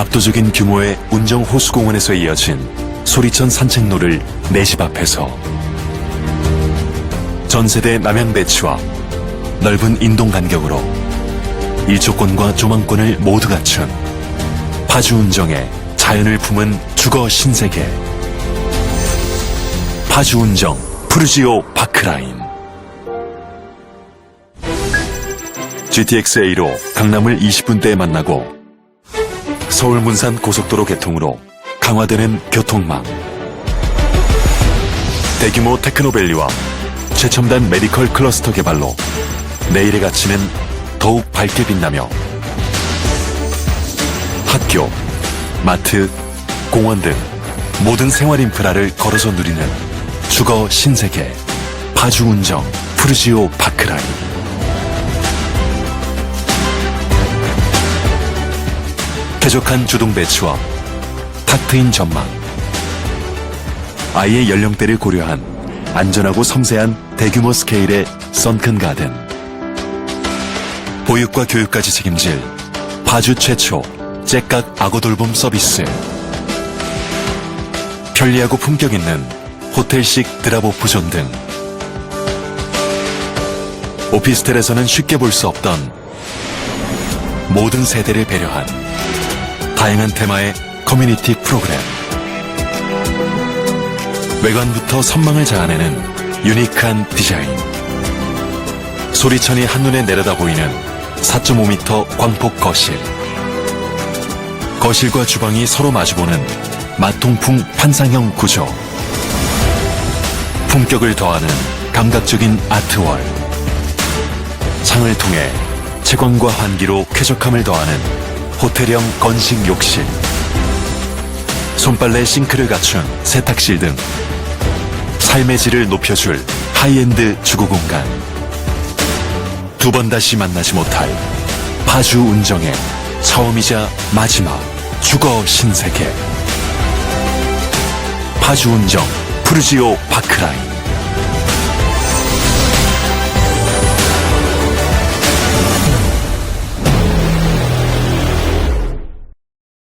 압도적인 규모의 운정 호수공원에서 이어진 소리천 산책로를 내 집 앞에서 전세대 남양 배치와 넓은 인동 간격으로 일조권과 조망권을 모두 갖춘 파주 운정의 자연을 품은 주거 신세계. 파주 운정 푸르지오 파크라인. GTX-A로 강남을 20분대에 만나고 서울 문산 고속도로 개통으로 강화되는 교통망. 대규모 테크노밸리와 최첨단 메디컬 클러스터 개발로 내일의 가치는 더욱 밝게 빛나며 학교, 마트, 공원 등 모든 생활 인프라를 걸어서 누리는 주거 신세계. 파주 운정 푸르지오 파크라인 쾌적한 주동 배치와 탁 트인 전망. 아이의 연령대를 고려한 안전하고 섬세한 대규모 스케일의 선큰 가든. 보육과 교육까지 책임질 파주 최초 잭각 악어 돌봄 서비스. 편리하고 품격 있는 호텔식 드랍오프 존 등. 오피스텔에서는 쉽게 볼 수 없던 모든 세대를 배려한 다양한 테마의 커뮤니티 프로그램. 외관부터 선망을 자아내는 유니크한 디자인. 소리천이 한눈에 내려다 보이는 4.5m 광폭 거실. 거실과 주방이 서로 마주보는 마통풍 판상형 구조. 품격을 더하는 감각적인 아트월. 창을 통해 채광과 환기로 쾌적함을 더하는 호텔형 건식 욕실. 손빨래 싱크를 갖춘 세탁실 등 삶의 질을 높여줄 하이엔드 주거 공간. 두 번 다시 만나지 못할 파주 운정의 처음이자 마지막 주거 신세계. 파주 운정 푸르지오 파크라인